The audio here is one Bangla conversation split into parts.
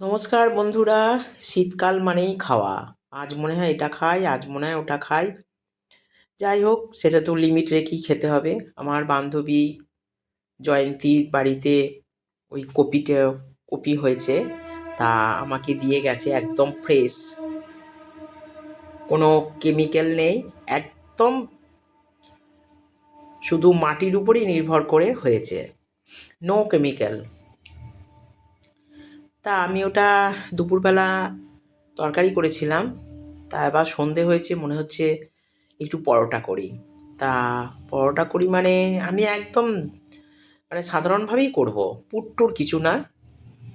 নমস্কার বন্ধুরা, শীতকাল মানেই খাওয়া। আজ মনে হয় এটা খাই, আজ মনে হয় ওটা খাই। যাই হোক, সেটা তো লিমিট রেখেই খেতে হবে। আমার বান্ধবী জয়ন্তীর বাড়িতে ওই কপিটা, কপি হয়েছে। তা আমাকে দিয়ে গেছে একদম ফ্রেশ কোনো কেমিক্যাল নেই, একদম শুধু মাটির উপরই নির্ভর করে হয়েছে। নো কেমিক্যাল তা আমি ওটা দুপুরবেলা তরকারি করেছিলাম। তা এবার সন্ধে হয়েছে, মনে হচ্ছে একটু পরোটা করি। তা পরোটা করি মানে আমি একদম মানে সাধারণভাবেই করব, পুট্টুর কিছু না।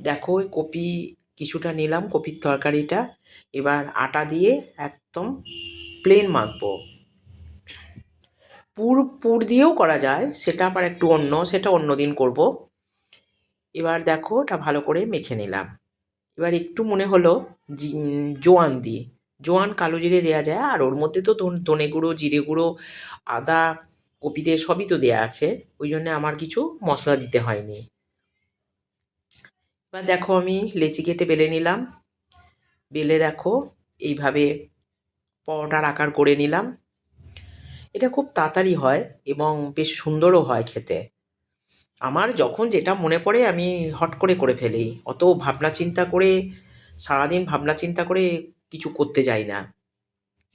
দেখো ওই কপি কিছুটা নিলাম, কপির তরকারিটা। এবার আটা দিয়ে একদম প্লেন মাখবো। পুর পুর দিয়েও করা যায়, সেটা আবার একটু অন্য, সেটা অন্য দিন করব। এবার দেখো ওটা ভালো করে মেখে নিলাম। এবার একটু মনে হলো জোয়ান দিই জোয়ান কালো জিরে দেওয়া যায়, আর ওর মধ্যে তো ধনে গুঁড়ো, জিরে গুঁড়ো, আদা কপিতে সবই তো দেওয়া আছে। ওই জন্য আমার কিছু মশলা দিতে হয়নি। এবার দেখো আমি লেচি কেটে বেলে নিলাম। বেলে দেখো এইভাবে পরোটার আকার করে নিলাম। এটা খুব তাড়াতাড়ি হয় এবং বেশ সুন্দরও হয় খেতে। আমার যখন যেটা মনে পড়ে, আমি হট করে করে ফেলি। অত ভাবনা চিন্তা করে, সারাদিন ভাবনা চিন্তা করে কিছু করতে যাই না।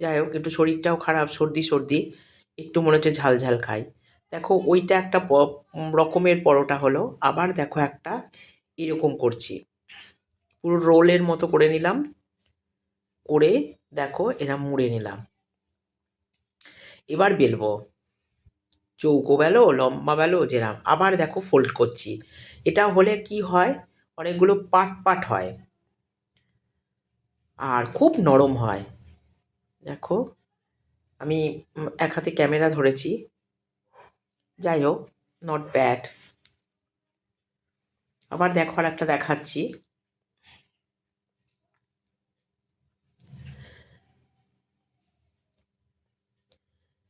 যাই হোক, একটু শরীরটাও খারাপ, সর্দি সর্দি, একটু মনে হচ্ছে ঝাল ঝাল খাই। দেখো, ওইটা একটা রকমের পরোটা হলো, আবার দেখো একটা এরকম করছি। পুরো রোলের মতো করে নিলাম, করে দেখো এরা মুড়ে নিলাম। এবার বেলবো। চৌকো বেলো, লম্বা বেলো, যেরাম। আবার দেখো ফোল্ড করছি। এটা হলে কি হয়? অনেকগুলো পাট পাট হয়। আর খুব নরম হয়। দেখো, আমি এক হাতে ক্যামেরা ধরেছি। যাই হোক নট ব্যাড আবার দেখো আর একটা দেখাচ্ছি।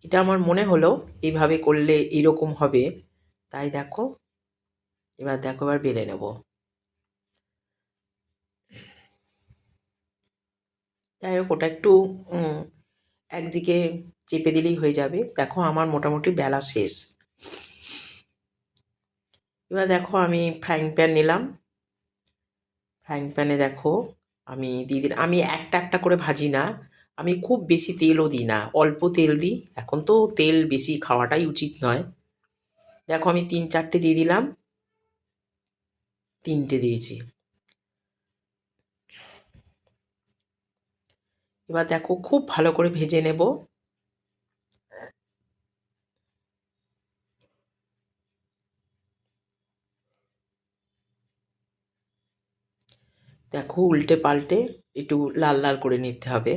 এটা আমার মনে হলো, এইভাবে করলে এরকম হবে। তাই দেখো, এবার দেখো, এবার বেলে নেব। যাই হোক, ওটা একটু একদিকে চেপে দিলেই হয়ে যাবে। দেখো, আমার মোটামুটি বেলা শেষ। এবার দেখো, আমি ফ্রাইং প্যান নিলাম। ফ্রাইং প্যানে দেখো, আমি দিলাম। আমি একটা একটা করে ভাজি না। আমি খুব বেশি তেলও দিই না, অল্প তেল দিই। এখন তো তেল বেশি খাওয়াটাই উচিত নয়। দেখো আমি তিন চারটে দিয়ে দিলাম। তিনটে দিয়েছি। এবার দেখো খুব ভালো করে ভেজে নেব। দেখো উল্টে পাল্টে একটু লাল লাল করে নিতে হবে।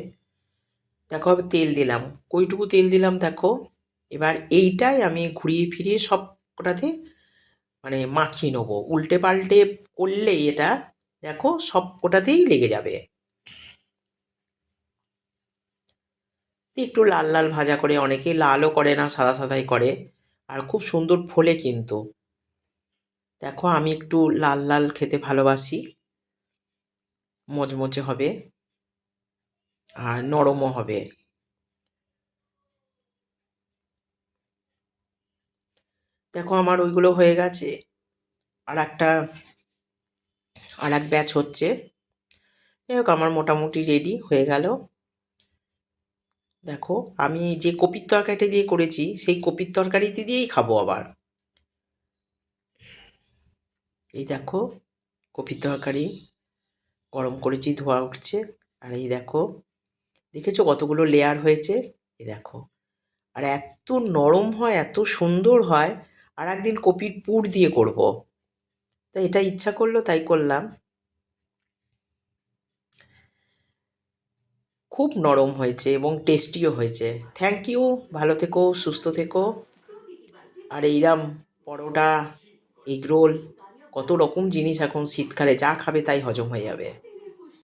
দেখো আমি তেল দিলাম। কইটুকু তেল দিলাম দেখো। এবার এইটাই আমি ঘুরিয়ে ফিরিয়ে সব কটাতে মানে মাখিয়ে নেব। উল্টে পাল্টে করলে এটা দেখো সব কোটাতেই লেগে যাবে। একটু লাল লাল ভাজা করে, অনেকে লালও করে না, সাদা সাদাই করে। আর খুব সুন্দর ফোলে কিন্তু। দেখো আমি একটু লাল লাল খেতে ভালোবাসি। মচমচে হবে। আর নরমও হবে। দেখো আমার ওইগুলো হয়ে গেছে। আর একটা, আর এক ব্যাচ হচ্ছে। যাই হোক, আমার মোটামুটি রেডি হয়ে গেল। দেখো, আমি যে কপির তরকারিটা দিয়ে করেছি, সেই কপির তরকারিতে দিয়েই খাব আবার। এই দেখো, কপির তরকারি গরম করেছি, ধোয়া উঠছে। আর এই দেখো দেখেছ কতগুলো লেয়ার হয়েছে? এই দেখো। আর এত নরম হয়, এত সুন্দর হয়, আর একদিন কপির পুর দিয়ে করব। তা এটা ইচ্ছা করল, তাই করলাম। খুব নরম হয়েছে এবং টেস্টিও হয়েছে। থ্যাংক ইউ ভালো থেকো, সুস্থ থেকো। আর এইরাম পরোটা এগরোল কত রকম জিনিস এখন শীতকালে, যা খাবে তাই হজম হয়ে যাবে।